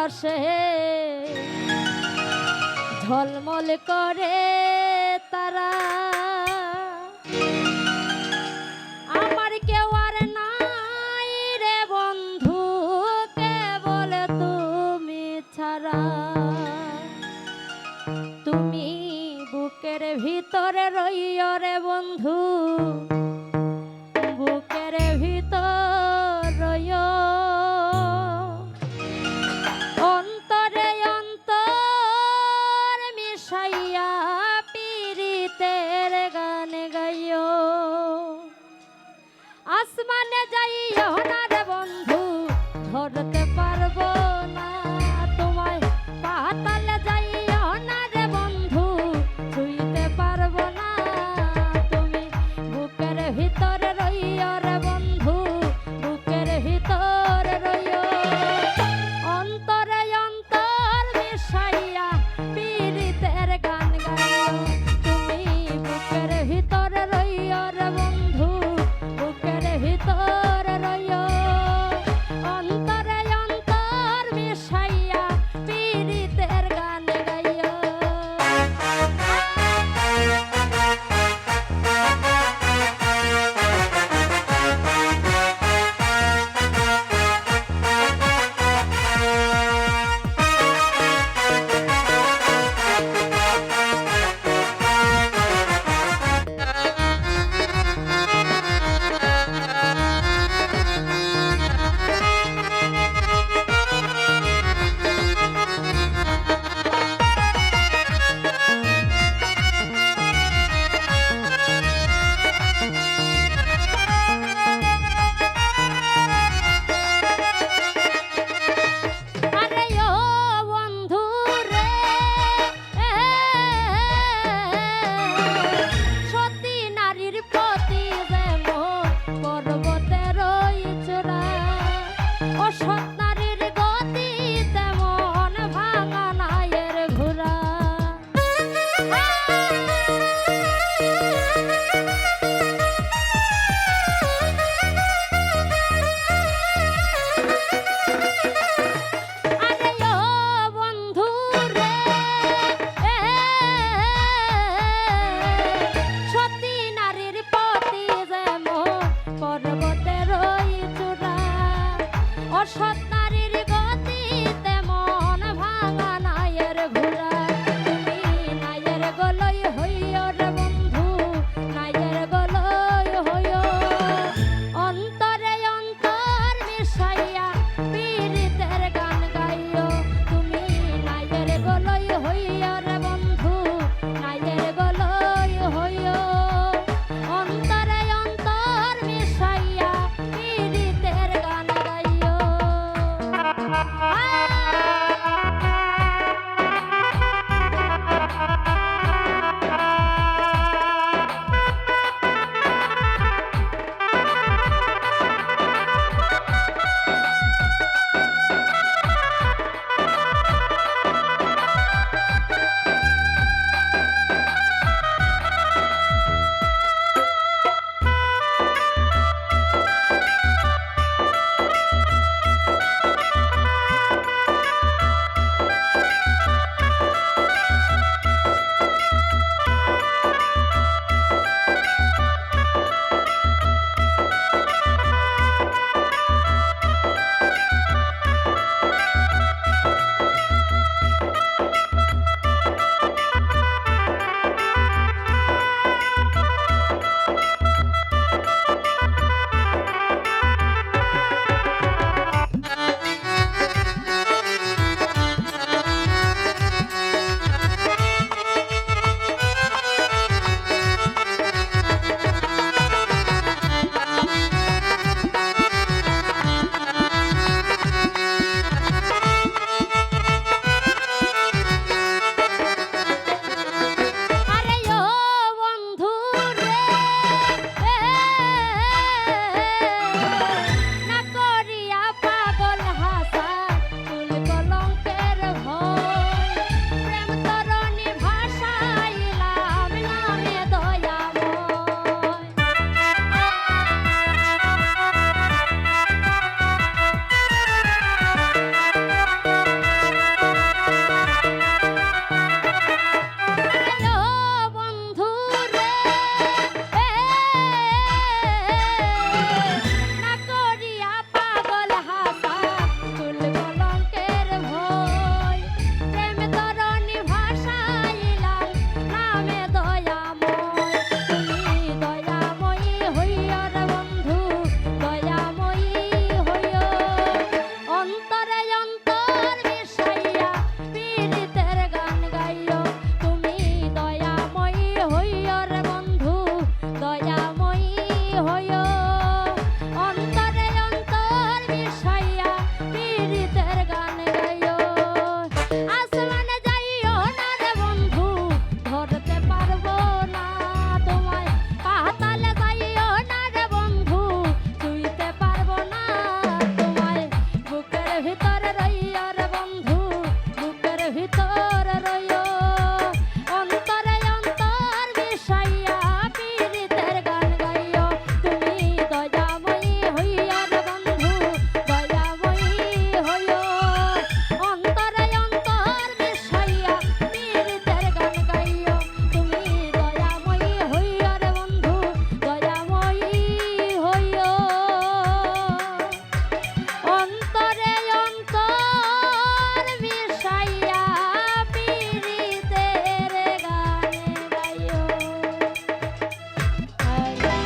রসে ঝলমল করে তারা। আমার কেউ আর নাই রে বন্ধু, কেবল তুমি ছাড়া। তুমি বুকের ভিতরে রইয় রে বন্ধু। আশাই